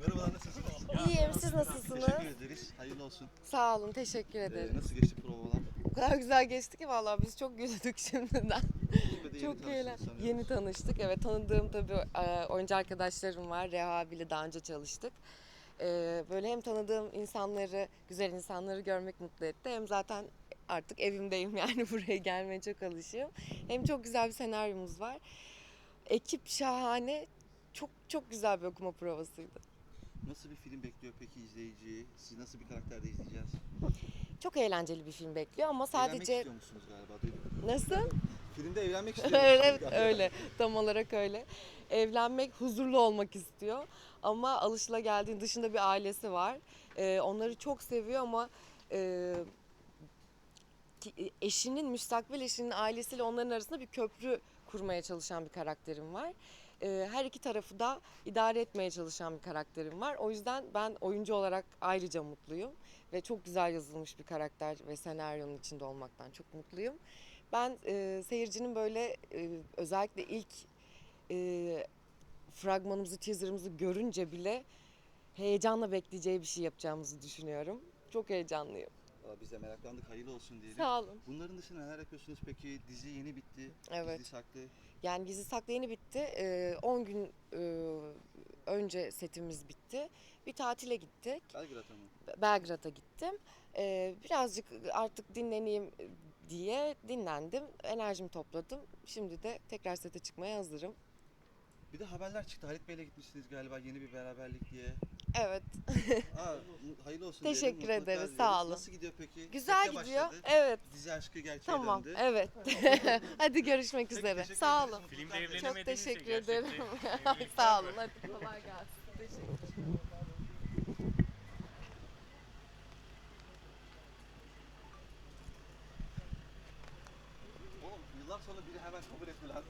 Merhabalar nasılsınız? İyiyim, siz nasılsınız? Teşekkür ederiz. Hayırlı olsun. Sağ olun, teşekkür Ee, ederim. nasıl geçti provalar? O kadar güzel geçti ki vallahi biz çok güldük şimdiden. Çok eğlen. Yeni tanıştık. Evet, tanıdığım tabii e, oyuncu arkadaşlarım var. Reha abiyle daha önce çalıştık. E, Böyle hem tanıdığım insanları, güzel insanları görmek mutlu etti. Hem zaten artık evimdeyim yani buraya gelmeye çok alışığım. Hem çok güzel bir senaryomuz var. Ekip şahane. Çok çok güzel bir okuma provasıydı. Nasıl bir film bekliyor peki izleyiciyi? Siz nasıl bir karakterde izleyeceğiz? Çok eğlenceli bir film bekliyor ama Evlenmek sadece istiyor musunuz galiba? Duydum. nasıl? Filmde evlenmek istiyor evet öyle tam olarak öyle. Evlenmek, huzurlu olmak istiyor ama alışılageldiğin dışında bir ailesi var. Ee, onları çok seviyor ama e, ki- eşinin, müstakbel eşinin ailesiyle onların arasında bir köprü kurmaya çalışan bir karakterim var. Ee, her iki tarafı da idare etmeye çalışan bir karakterim var. O yüzden ben oyuncu olarak ayrıca mutluyum ve çok güzel yazılmış bir karakter ve senaryonun içinde olmaktan çok mutluyum. Ben e, seyircinin böyle e, özellikle ilk e, fragmanımızı, teaserımızı görünce bile heyecanla bekleyeceği bir şey yapacağımızı düşünüyorum. Çok heyecanlıyım. Valla Biz de meraklandık. Hayırlı olsun diyelim. Sağ olun. Bunların dışında neler yapıyorsunuz peki? Dizi yeni bitti. Evet. Dizi saklı. Yani Gizli Saklı yeni bitti. Ee, 10 gün e, önce setimiz bitti. Bir tatile gittik. Belgrad'a mı? Belgrad'a gittim. Ee, birazcık artık dinleneyim diye dinlendim. Enerjimi topladım. Şimdi de tekrar sete çıkmaya hazırım. Bir de haberler çıktı. Halit Bey'le gitmişsiniz galiba yeni bir beraberlik diye. Evet. Aa, hayırlı olsun Teşekkür diyelim. mutluluklar ederiz, sağ olun. Nasıl gidiyor peki? Güzel Sette gidiyor. başladı. Evet. Dizi aşkı gerçeğe Tamam. döndü. Evet. Hadi görüşmek Peki, üzere. teşekkür Sağ ederiz. olun. Filmde Mutluluklar. Çok evlenemediniz ya, teşekkür ederim. gerçekten evlilik Sağ olun. Hadi kolay gelsin. Teşekkür Oğlum yıllar sonra biri hemen kabul etti lan.